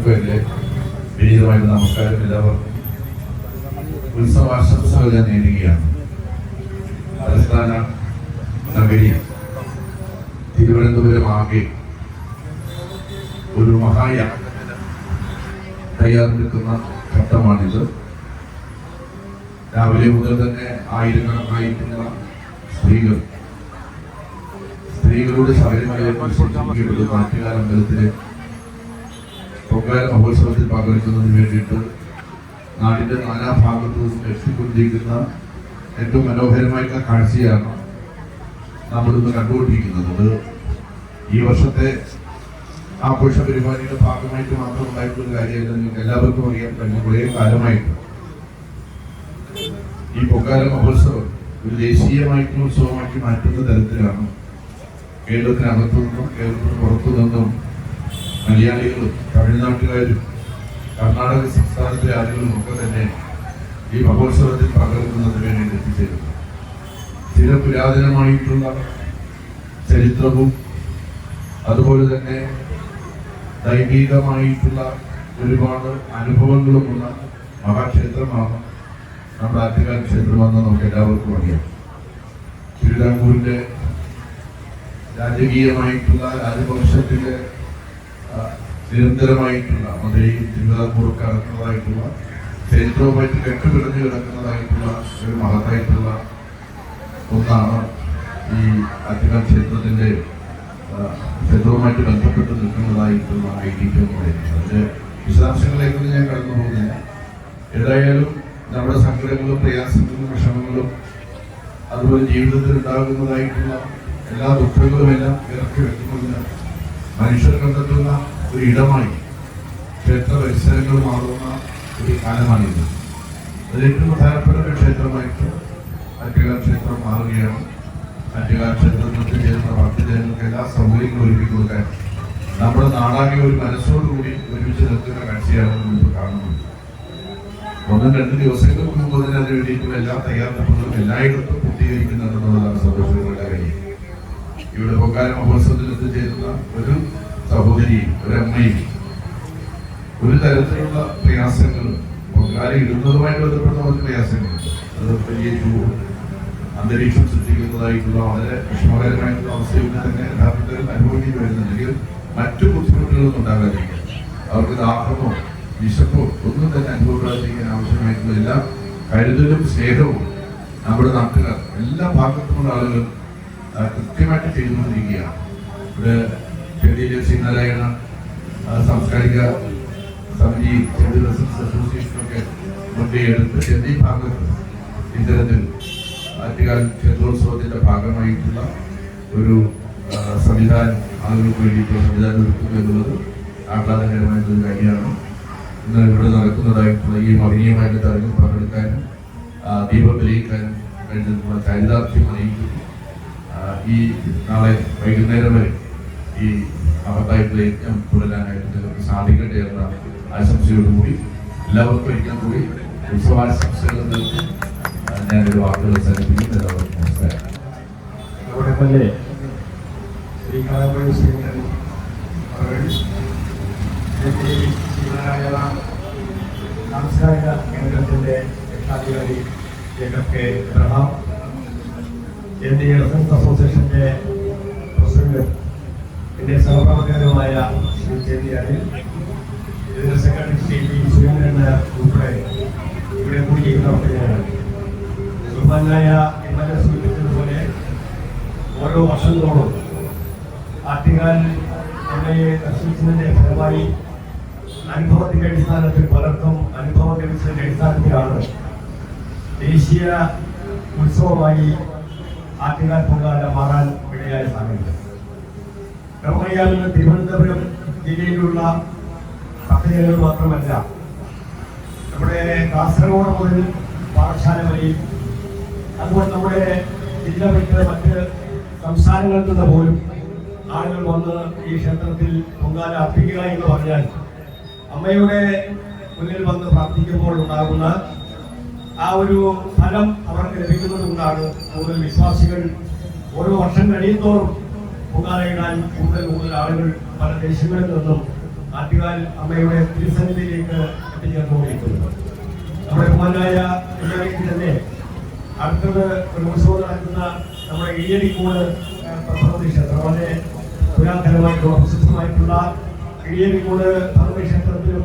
എല്ലാവർക്കും എന്റെ വിനീതമായിട്ട് നമസ്കാരം. എല്ലാവർക്കും ഉത്സവാശംസകൾ ഞാൻ നേടുകയാണ് തലസ്ഥാന നഗരി തിരുവനന്തപുരം ആകെ ഒരു മഹായ തയ്യാറെടുക്കുന്ന ഘട്ടമാണിത്. രാവിലെ മുതൽ തന്നെ ആയിരക്കണക്കായിട്ടുള്ള സ്ത്രീകൾ സ്ത്രീകളുടെ ശബരിമലയെ കുറിച്ച് പൊങ്കാല മഹോത്സവത്തിൽ പങ്കെടുക്കുന്നതിന് വേണ്ടിയിട്ട് നാടിന്റെ നാടിന്റെ നാനാഭാഗത്തു നിന്നും എത്തിക്കൊണ്ടിരിക്കുന്ന ഏറ്റവും മനോഹരമായിട്ടുള്ള കാഴ്ചയാണ് നമ്മളിന്ന് കണ്ടുകൊണ്ടിരിക്കുന്നത്. ഈ വർഷത്തെ ആഘോഷ പരിപാടിയുടെ ഭാഗമായിട്ട് മാത്രം ഉണ്ടായിട്ടുള്ള കാര്യമല്ല നിങ്ങൾക്ക് എല്ലാവർക്കും അറിയാൻ കഴിഞ്ഞ കുറേ കാലമായിട്ട് ഈ പൊക്കാല മഹോത്സവം ഒരു ദേശീയമായിട്ടുള്ള ഉത്സവമാക്കി മാറ്റുന്ന തരത്തിലാണ് കേരളത്തിനകത്തു നിന്നും കേരളത്തിന് പുറത്തു നിന്നും മലയാളികളും തമിഴ്നാട്ടുകാരും കർണാടക സംസ്ഥാനത്തിലെ ആളുകളും ഒക്കെ തന്നെ ഈ മഹോത്സവത്തിൽ പകർത്തുന്നതിന് വേണ്ടി എത്തിച്ചേരുന്നു. ചില പുരാതനമായിട്ടുള്ള ചരിത്രവും അതുപോലെ തന്നെ ദൈവികമായിട്ടുള്ള ഒരുപാട് അനുഭവങ്ങളുമുള്ള മഹാക്ഷേത്രമാണ് നമ്മുടെ ആറ്റുകാൽ ക്ഷേത്രമെന്ന് നമുക്ക് എല്ലാവർക്കും അറിയാം. തിരുവിതാംകൂറിന്റെ രാജകീയമായിട്ടുള്ള രാജവംശത്തിലെ ആ, നിരന്തരമായിട്ടുള്ള മധുരയും തിരുവിതാംകൂറൊക്കെ അടക്കുന്നതായിട്ടുള്ള ചരിത്രവുമായിട്ട് കെട്ടുപിടഞ്ഞ് കിടക്കുന്നതായിട്ടുള്ള ഒരു മഹത്തായിട്ടുള്ള ഒന്നാണ് ഈ ആറ്റുകാൽ ക്ഷേത്രത്തിന്റെ ആ, ക്ഷേത്രവുമായിട്ട് ബന്ധപ്പെട്ട് നിൽക്കുന്നതായിട്ടുള്ള ഐ ഡി എന്ന് പറയുന്നത്. അതിന്റെ വിശദാംശങ്ങളിലേക്കൊന്നും ഞാൻ കടന്നു പോകുന്നില്ല. ഏതായാലും നമ്മുടെ സങ്കടങ്ങളും പ്രയാസങ്ങളും വിഷമങ്ങളും അതുപോലെ ജീവിതത്തിൽ ഉണ്ടാകുന്നതായിട്ടുള്ള എല്ലാ ദുഃഖങ്ങളും എല്ലാം ഇറക്കി വെക്കുന്നതിന് മനുഷ്യർ കണ്ടെത്തുന്ന ഒരു ഇടമായി ക്ഷേത്ര പരിസരങ്ങൾ മാറുന്ന ഒരു കാലമാണിത്. അത് ഏറ്റവും പ്രധാനപ്പെട്ട ഒരു ക്ഷേത്രമായിട്ട് അറ്റുകാൽ ക്ഷേത്രം മാറുകയാണ്. അറ്റുകാൽ ക്ഷേത്രത്തിൽ ചേരുന്ന ഭക്തജനങ്ങൾക്ക് എല്ലാ സൗകര്യങ്ങളും ഒരുക്കി കൊടുക്കാൻ നമ്മുടെ നാടാകെ ഒരു മനസ്സോടുകൂടി ഒരുമിച്ച് നിൽക്കുന്ന കാഴ്ചയാണ് നമുക്ക് കാണുന്നത്. ഒന്നും രണ്ട് ദിവസങ്ങൾക്ക് മുമ്പ് തന്നെ അതിന് വേണ്ടിയിട്ടുള്ള എല്ലാ തയ്യാറെടുപ്പുകളും എല്ലായിടത്തും പൂർത്തീകരിക്കുന്നുണ്ടെന്നുള്ളതാണ് സന്തോഷങ്ങളുടെ കാര്യം. ഇവിടെ പൊങ്കാല മഹോത്സവത്തിൽ എത്തിച്ചേരുന്ന ഒരു സഹോദരിയും ഒരു അമ്മയും ഒരു തരത്തിലുള്ള പ്രയാസങ്ങളും പൊങ്കാല ഇടുന്നതുമായി ബന്ധപ്പെട്ട ഒരു പ്രയാസങ്ങളുണ്ട്. അത് വലിയ ചൂട് അന്തരീക്ഷം സൃഷ്ടിക്കുന്നതായിട്ടുള്ള വളരെ വിഷമകരമായിട്ടുള്ള അവസ്ഥയൊക്കെ തന്നെ. യഥാർത്ഥത്തിൽ അനുഭവിക്കേണ്ടി വരുന്നുണ്ടെങ്കിൽ മറ്റു ബുദ്ധിമുട്ടുകളൊന്നും ഉണ്ടാകാതിരിക്കുക അവർക്ക് ദാഹമോ വിശപ്പോ ഒന്നും തന്നെ അനുഭവപ്പെടാതിരിക്കാൻ ആവശ്യമായിട്ടുള്ള എല്ലാ കരുതലും സ്നേഹവും നമ്മുടെ നാട്ടുകാർ എല്ലാ ഭാഗത്തുമുള്ള ആളുകളും കൃത്യമായിട്ട് ചെയ്തുകൊണ്ടിരിക്കുകയാണ്. ഇവിടെ ചെറിയ ശ്രീനാരായണ സാംസ്കാരിക സമിതി ചെറിയ റെസിഡൻസ് അസോസിയേഷനൊക്കെ മുൻകൈയെടുത്ത് ചെന്നൈ ഭാഗത്ത് ഇത്തരത്തിൽ ആറ്റുകാൽ ക്ഷേത്രോത്സവത്തിന്റെ ഭാഗമായിട്ടുള്ള ഒരു സംവിധാനം ആളുകൾക്ക് വേണ്ടിയിട്ടുള്ള സംവിധാനം ഒരുക്കുന്നു എന്നുള്ളത് ആഹ്ലാദകരമായിട്ടുള്ള കാര്യമാണ്. ഇന്ന് ഇവിടെ നടക്കുന്നതായിട്ടുള്ള ഈ മഹനീയമായിട്ട് തെരഞ്ഞെടുപ്പ് പങ്കെടുക്കാനും ദീപം തെളിയിക്കാനും കഴിഞ്ഞിട്ടുള്ള ചരിതാർത്ഥ്യം അറിയിക്കുന്നു. ഈ നാളെ വൈകുന്നേരം വരെ ഈ മഹത്തായിട്ടുള്ള യജ്ഞം തുടരാനായിട്ട് നിങ്ങൾക്ക് സാധിക്കട്ടെ എന്ന ആശംസയോടുകൂടി എല്ലാവർക്കും ഒരിക്കൽ കൂടി ഉത്സവാശംസകൾ നൽകി ഞാനൊരു വാക്കുകൾ സന്നിധിക്കുന്നു എല്ലാവർക്കും നമസ്കാരം. ശ്രീ കാലപ്പള്ളി ശ്രീധരൻ സാംസ്കാരിക കേന്ദ്രത്തിന്റെ രക്ഷാധികാരി Jacob K. Abraham N D residence അസോസിയേഷന്റെ പ്രസിഡന്റ് എന്റെ സഹപ്രവർത്തകരുമായ ശ്രീ ജെ അനിൽ ഇതിന്റെ സെക്രട്ടറി ശ്രീ പി സുരേന്ദ്രൻ ഉൾപ്പെടെ ഇവിടെ എം എൽ എ സൂചിപ്പിച്ചതുപോലെ ഓരോ വർഷങ്ങളോടും ആറ്റുകാൽ അമ്മയെ ദർശിച്ചതിന്റെ ഫലമായി അനുഭവത്തിന്റെ അടിസ്ഥാനത്തിൽ പലർക്കും അനുഭവം ലഭിച്ചതിന്റെ അടിസ്ഥാനത്തിലാണ് ദേശീയ ഉത്സവമായി ആറ്റുകാൽ പൊങ്കാല മാറാൻ ഇടയായ സാഹചര്യം. നമുക്കറിയാം തിരുവനന്തപുരം ജില്ലയിലുള്ള ഭക്തജനങ്ങൾ മാത്രമല്ല നമ്മുടെ കാസർഗോഡ് മുതൽ പാഠശാല വരെയും അതുപോലെ നമ്മുടെ ജില്ല വിട്ട് മറ്റ് സംസ്ഥാനങ്ങളിൽ നിന്ന് പോലും ആളുകൾ വന്ന് ഈ ക്ഷേത്രത്തിൽ പൊങ്കാല അർപ്പിക്കുക എന്ന് പറഞ്ഞാൽ അമ്മയുടെ മുന്നിൽ വന്ന് പ്രാർത്ഥിക്കുമ്പോൾ ഉണ്ടാകുന്ന ആ ഒരു ഫലം അവർക്ക് ലഭിക്കുന്നത് കൊണ്ടാണ് കൂടുതൽ വിശ്വാസികൾ ഓരോ വർഷം കഴിയുന്നതോറും പൊങ്കാലയിടാൻ കൂടുതൽ കൂടുതൽ ആളുകൾ പല ദേശങ്ങളിൽ നിന്നും ആറ്റുകാൽ അമ്മയുടെ തിരുസന്നിധിയിലേക്ക് എത്തിച്ചേർന്നുകൊണ്ടിരിക്കുന്നത് നമ്മുടെ ബഹുമാനായ എല്ലാവരും തന്നെ അടുത്തത് ഒരു ഉത്സവം നടക്കുന്ന നമ്മുടെ ഇഴിയടിക്കൂട് ഭഗവതി ക്ഷേത്രം വളരെ പുരാതനമായിട്ടുള്ള പ്രശസ്തമായിട്ടുള്ള ഇഴിയടിക്കൂട് ഭഗവതി ക്ഷേത്രത്തിലും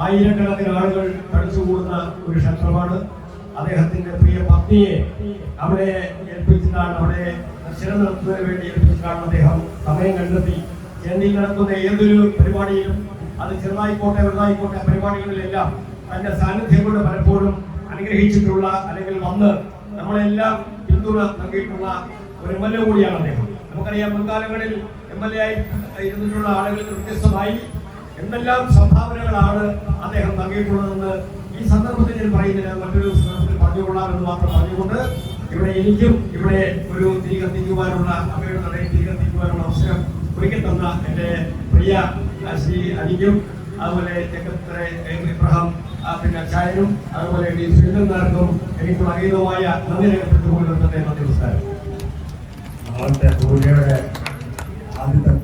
ആയിരക്കണക്കിന് ആളുകൾ തടിച്ചുകൂടുന്ന ഒരു ക്ഷേത്രമാണ്. അദ്ദേഹത്തിന്റെ പ്രിയ പത്നിയെ അവിടെ ഏൽപ്പിച്ചിട്ടാണ് അവിടെ ദർശനം നടത്തുന്നതിന് വേണ്ടി ഏൽപ്പിച്ചിട്ടാണ് അദ്ദേഹം. സമയം കണ്ടെത്തി. ചെന്നൈയിൽ നടക്കുന്ന ഏതൊരു പരിപാടിയിലും അത് ചെറുതായിക്കോട്ടെ വലുതായിക്കോട്ടെ പരിപാടികളിലെല്ലാം തന്റെ സാന്നിധ്യം കൊണ്ട് പലപ്പോഴും അനുഗ്രഹിച്ചിട്ടുള്ള അല്ലെങ്കിൽ വന്ന് നമ്മളെല്ലാം പിന്തുണ നൽകിയിട്ടുള്ള ഒരു എം എൽ എ കൂടിയാണ് അദ്ദേഹം. നമുക്കറിയാം മുൻകാലങ്ങളിൽ എം എൽ എ ആയി ഇരുന്നിട്ടുള്ള ആളുകൾ വ്യത്യസ്തമായി എന്തെല്ലാം സംഭാവനകളാണ് അദ്ദേഹം നൽകിയിട്ടുള്ളതെന്ന് ഈ സന്ദർഭത്തിൽ ഞാൻ പറയുന്നില്ല. മറ്റൊരു സന്ദർഭത്തിൽ പറഞ്ഞുകൊള്ളാമെന്ന് മാത്രം പറഞ്ഞുകൊണ്ട് ഇവിടെ എനിക്കും ഇവിടെ ഒരു തിരി കത്തിക്കുവാനുള്ള അമ്മയുടെ നടയിൽ തിരി കത്തിക്കുവാനുള്ള അവസരം ഒരുക്കി തന്ന എന്റെ പ്രിയ ശ്രീ അനിക്കും അതുപോലെ സെക്രട്ടറി ഇബ്രഹാം പിന്നെ ചായനും അതുപോലെ ഡി ശ്രീധരനാർക്കും എനിക്ക് അഗീതമായ നന്ദി രേഖപ്പെടുത്തിക്കൊണ്ട് തന്നെ നന്ദി നമസ്കാരം. ആദ്യത്തെ പൂജയുടെ ആദ്യത്തെ